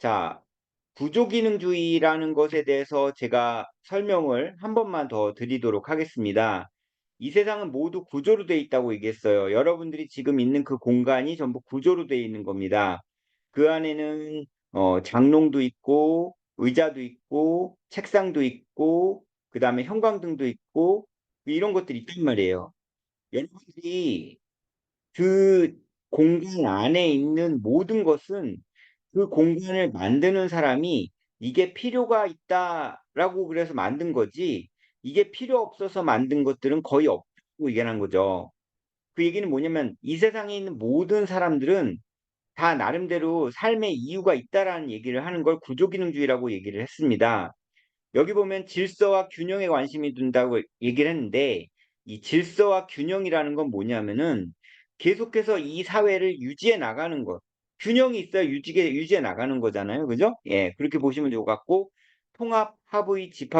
자, 구조기능주의라는 것에 대해서 제가 설명을 한 번만 더 드리도록 하겠습니다. 이 세상은 모두 구조로 되어 있다고 얘기했어요. 여러분들이 지금 있는 그 공간이 전부 구조로 되어 있는 겁니다. 그 안에는 어, 장롱도 있고 의자도 있고 책상도 있고 그 다음에 형광등도 있고 이런 것들이 있단 말이에요. 여러분들이 그 공간 안에 있는 모든 것은 그 공간을 만드는 사람이 이게 필요가 있다라고 그래서 만든 거지 이게 필요 없어서 만든 것들은 거의 없다고 얘기하는 거죠. 그 얘기는 뭐냐면 이 세상에 있는 모든 사람들은 다 나름대로 삶의 이유가 있다라는 얘기를 하는 걸 구조기능주의라고 얘기를 했습니다. 여기 보면 질서와 균형에 관심이 둔다고 얘기를 했는데 이 질서와 균형이라는 건 뭐냐면은 계속해서 이 사회를 유지해 나가는 것. 균형이 있어야 유지해, 유지해 나가는 거잖아요. 그죠? 예, 그렇게 보시면 좋을 것 같고 통합, 합의, 집합